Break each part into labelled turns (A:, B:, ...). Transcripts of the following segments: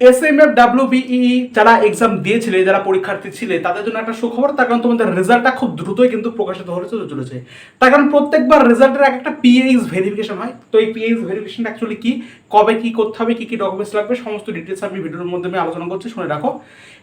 A: S M F ডাব্লিউবিই যারা exam দিয়েছিলে, যারা পরীক্ষার্থী ছিলে, তাদের জন্য একটা সুখবর, তার কারণ তোমাদের রেজাল্টটা খুব দ্রুতই কিন্তু প্রকাশিত হতে চলেছে। তার কারণ প্রত্যেকবার রেজাল্টের এক একটা পিএইচ ভেরিফিকেশন হয়। তো এই পিএইচ ভেরিফিকেশনটা অ্যাকচুয়ালি কি, কবে কি করতে হবে, কি কি ডকুমেন্টস লাগবে, সমস্ত ডিটেলস আমি ভিডিওর মধ্যে আমি আলোচনা করছি, শুনে রাখো।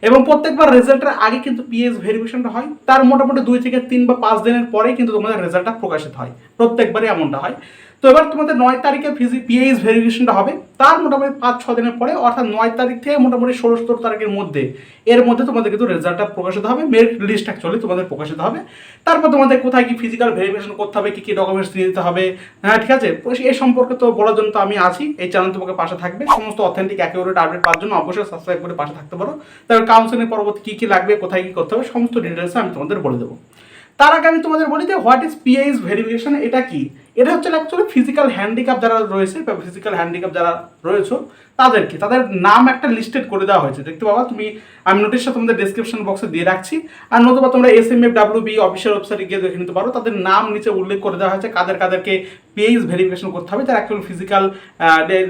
A: এবং প্রত্যেকবার রেজাল্টের আগে কিন্তু পিএইচ ভেরিফিকেশনটা হয়। তার মোটামুটি দুই থেকে তিন বা পাঁচ দিনের পরেই কিন্তু তোমাদের রেজাল্টটা প্রকাশিত হয়। প্রত্যেকবারই এমনটা হয়। তো এবার তোমাদের নয় তারিখে ফিজি পিএইচ ভেরিফিকেশনটা হবে। তার মোটামুটি পাঁচ, ছ দিনের পরে, অর্থাৎ নয় তারিখ থেকে মোটামুটি ষোলো, সতেরো তারিখের মধ্যে, এর মধ্যে তোমাদের কিন্তু রেজাল্টটা প্রকাশিত হবে। মেরিট লিস্ট অ্যাকচুয়ালি তোমাদের প্রকাশিত হবে। তারপর তোমাদের কোথায় কি ফিজিক্যাল ভেরিফিকেশন করতে হবে, কী কী ডকুমেন্টস নিয়ে দিতে হবে হ্যাঁ ঠিক আছে? এই সম্পর্কে তো বলার জন্য তো আমি আছি। এই চ্যানেল তোমাকে পাশে থাকবে। সমস্ত অথেন্টিক অ্যাকিউরেট আপডেট পাওয়ার জন্য অবশ্যই সাবস্ক্রাইব করে পাশে থাকতে পারো। তারপর কাউন্সিলিং পরবর্তী কী কী লাগবে, কোথায় কী করতে হবে, সমস্ত ডিটেলস আমি তোমাদের বলে দেবো। তার আগে আমি তোমাদের বলি যে হোয়াট ইজ পিএইচ ভেরিফিকেশন এটা কি? এটা হচ্ছে অ্যাকচুয়ালি ফিজিক্যাল হ্যান্ডিক্যাপ যারা রয়েছে বা ফিজিক্যাল হ্যান্ডিক্যাপ যারা রয়েছে, তাদেরকে, তাদের নাম একটা লিস্টেড করে দেওয়া হয়েছে। দেখতে পাবা, তুমি, আমি নোটিশটা তোমাদের ডিসক্রিপশন বক্সে দিয়ে রাখছি। আর নতুবা তোমরা S M F W B official ওয়েবসাইটে গিয়ে দেখে নিতে পারো। তাদের নাম নিচে উল্লেখ করে দেওয়া হয়েছে, কাদের, কাদেরকে পিএইচ ভেরিফিকেশন করতে হবে। যারা অ্যাকচুয়াল ফিজিক্যাল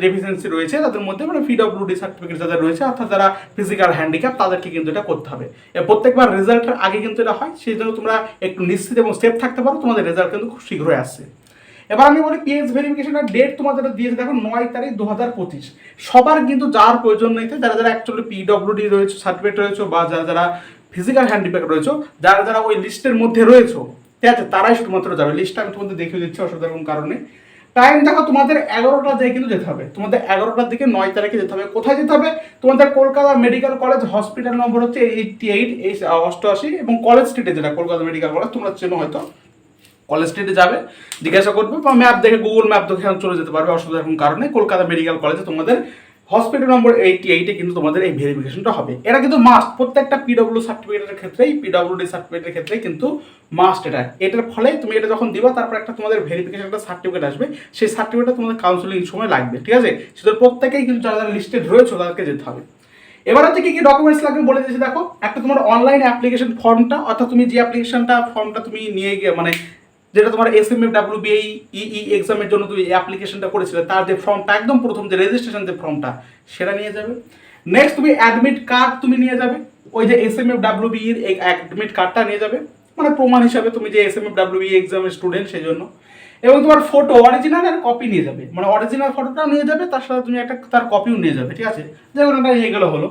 A: ডেফিসিয়েন্সি রয়েছে, তাদের মধ্যে মানে পিডব্লিউডি সার্টিফিকেট যাদের রয়েছে, অর্থাৎ যারা ফিজিক্যাল হ্যান্ডিক্যাপ তাদেরকে কিন্তু এটা করতে হবে। প্রত্যেকবার রেজাল্টের আগে কিন্তু এটা হয় সেই জন্য তোমরা একটু নিশ্চিত এবং সেফ থাকতে পারো। তোমাদের রেজাল্ট কিন্তু খুব শীঘ্রই আসছে। এবার আমি বলি পিএইচ ভেরিফিকেশনের ডেট তোমাদের দিয়েছে, দেখো নয় তারিখ দু হাজার পঁচিশ। সবার কিন্তু যার প্রয়োজন নেই যারা যারা অ্যাকচুয়ালি পিডব্লিউডি রয়েছে সার্টিফিকেট রয়েছে বা যারা যারা ফিজিক্যাল হ্যান্ডিক্যাপ রয়েছে, যারা যারা ওই লিস্টের মধ্যে রয়েছে, ঠিক আছে, তারাই শুধুমাত্র যাবে। লিস্টটা আমি তোমাদের দেখিয়ে দিচ্ছি অসুবিধার কোনো কারণে টাইম দেখো তোমাদের এগারোটার দিকে কিন্তু যেতে হবে। তোমাদের এগারোটার দিকে নয় তারিখে যেতে হবে। কোথায় যেতে হবে? তোমাদের Kolkata medical college hospital number হচ্ছে এইটটি এইট এই অষ্টআশি এবং কলেজ স্ট্রিটে যেটা কলকাতা মেডিকেল কলেজ তোমরা চেনো হয়তো। কলেজ স্ট্রিটে যাবে, জিজ্ঞাসা করবে বা ম্যাপ দেখে গুগল ম্যাপ দেখে চলে যেতে পারবে, অসুবিধার কোনো কারণে কলকাতা মেডিকেল কলেজে তোমাদের হসপিটাল নম্বর এইটি এইটে কিন্তু তোমাদের এই ভেরিফিকেশনটা হবে। এটা কিন্তু মাস্ট প্রত্যেকটা পিডব্লিউ সার্টিফিকেটের ক্ষেত্রেই পিডব্লিউডি সার্টিফিকেটের ক্ষেত্রে কিন্তু মাস্ট এটা। এটার ফলে তুমি এটা যখন দিবা, তারপর একটা তোমাদের ভেরিফিকেশন একটা সার্টিফিকেট আসবে। সেই সার্টিফিকেটটা তোমাদের কাউন্সিলিং সময় লাগবে, ঠিক আছে? সেটা প্রত্যেকেই কিন্তু যারা যারা লিস্টেড রয়েছে, তাদেরকে যেতে হবে। এবার হচ্ছে কি কি ডকুমেন্টস লাগবে বলে দিয়েছি, দেখো? একটা তোমার অনলাইন অ্যাপ্লিকেশন ফর্মটা অর্থাৎ তুমি যে অ্যাপ্লিকেশনটা ফর্মটা তুমি নিয়ে গিয়ে মানে যেটা তোমার S M F W B E এক্সামের জন্য তুমি অ্যাপ্লিকেশনটা করেছিলে, তার যে ফর্মটা একদম প্রথম যে রেজিস্ট্রেশন যে ফর্মটা সেটা নিয়ে যাবে। নেক্সট তুমি অ্যাডমিট কার্ড তুমি নিয়ে যাবে, ওই যে S M F W B এর অ্যাডমিট কার্ডটা নিয়ে যাবে মানে প্রমাণ হিসাবে তুমি যে এস এম এফ ডাব্লিউ এক্সামের স্টুডেন্ট সেই জন্য। এবং তোমার ফটো অরিজিনাল আর কপি নিয়ে যাবে মানে অরিজিনাল ফটোটাও নিয়ে যাবে, তার সাথে তুমি একটা, তার কপিও নিয়ে যাবে, ঠিক আছে? যেমন একটা নিয়ে গেলো হলো।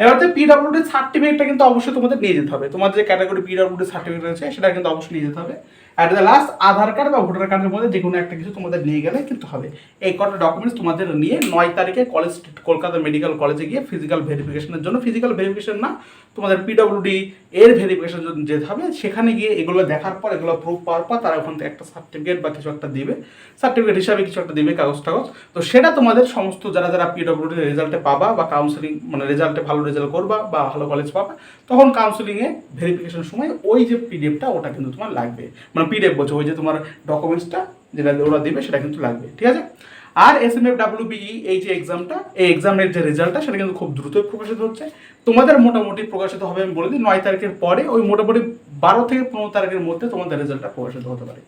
A: এবার হচ্ছে পিডব্লিউডি সার্টিফিকেটটা কিন্তু অবশ্যই তোমাদের নিয়ে যেতে হবে। তোমাদের যে ক্যাটাগরি পিডব্লিউডি সার্টিফিকেট রয়েছে, সেটা কিন্তু অবশ্যই নিয়ে যেতে হবে। At the last Aadhaar card বা ভোটার কার্ডের মধ্যে যে কোনো একটা কিছু তোমাদের নিয়ে গেলে কিন্তু হবে। এই কটা ডকুমেন্টস তোমাদের নিয়ে নয় তারিখে কলেজ কলকাতা মেডিকেল কলেজে গিয়ে ফিজিক্যাল ভেরিফিকেশনের জন্য ফিজিক্যাল ভেরিফিকেশন না, তোমাদের পিডব্লিউডি এর ভেরিফিকেশন জন্য যেতে হবে। সেখানে গিয়ে এগুলো দেখার পর, এগুলো প্রুফ পাওয়ার পর তারা ওখান থেকে একটা সার্টিফিকেট বা কিছু একটা দিবে। সার্টিফিকেট হিসাবে কিছু একটা দিবে কাগজ টাগজ। তো সেটা তোমাদের সমস্ত যারা যারা পিডব্লিউডি রেজাল্টে পাবা বা কাউন্সিলিং মানে রেজাল্টে ভালো রেজাল্ট করবা বা ভালো কলেজ পাবা, তখন কাউন্সিলিংয়ে ভেরিফিকেশন সময় ওই যে পিডিএফটা ওটা কিন্তু তোমার লাগবে। মানে পিডিএফ বলছে ওই যে তোমার ডকুমেন্টসটা যেটা ওরা দেবে সেটা কিন্তু লাগবে ঠিক আছে? আর S M F W B E এই যে এক্সামটা এই এক্সামের যে রেজাল্টটা সেটা কিন্তু খুব দ্রুতই প্রকাশিত হচ্ছে। তোমাদের মোটামুটি প্রকাশিত হবে, আমি বলে দিই, নয় তারিখের পরে, ওই মোটামুটি বারো থেকে পনেরো তারিখের মধ্যে তোমাদের রেজাল্টটা প্রকাশিত হতে পারে।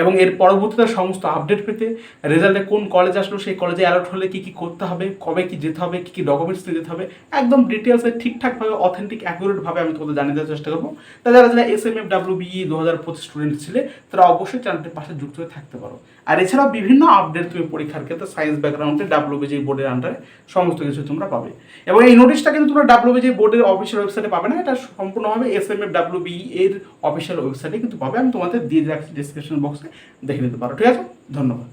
A: এবং এর পরবর্তীতে সমস্ত আপডেট পেতে রেজাল্টে কোন কলেজ আসলো, সেই কলেজে অ্যালার্ট হলে কী কী করতে হবে, কবে কি যেতে হবে, কী কী ডকুমেন্টস নিয়ে যেতে হবে, একদম ডিটেলসে ঠিকঠাকভাবে অথেন্টিক অ্যাকুরেটভাবে আমি তোমাদের জানিয়ে দেওয়ার চেষ্টা করব। তা যারা যারা S M F W B E দু হাজার পঁচিশ স্টুডেন্ট ছিলে, তারা অবশ্যই চ্যানেলটির পাশে যুক্ত হয়ে থাকতে পারো। আর এছাড়াও বিভিন্ন আপডেট তুমি পরীক্ষার ক্ষেত্রে সায়েন্স ব্যাকগ্রাউন্ডে ডাব্লিউ বিজি বোর্ডের আন্ডারে সমস্ত কিছু তোমরা পাবে। এবং এই নোটিশটা কিন্তু তোমরা ডাব্লিউ বিজি বোর্ডের অফিসিয়াল ওয়েবসাইটে পাবে না, এটা সম্পূর্ণভাবে S M F W B এর অফিসিয়াল ওয়েবসাইটে কিন্তু পাবে। আমি তোমাদের দিয়ে রাখছি ডিসক্রিপশন বক্সে দেখে নিতে পারো। ঠিক আছে? ধন্যবাদ।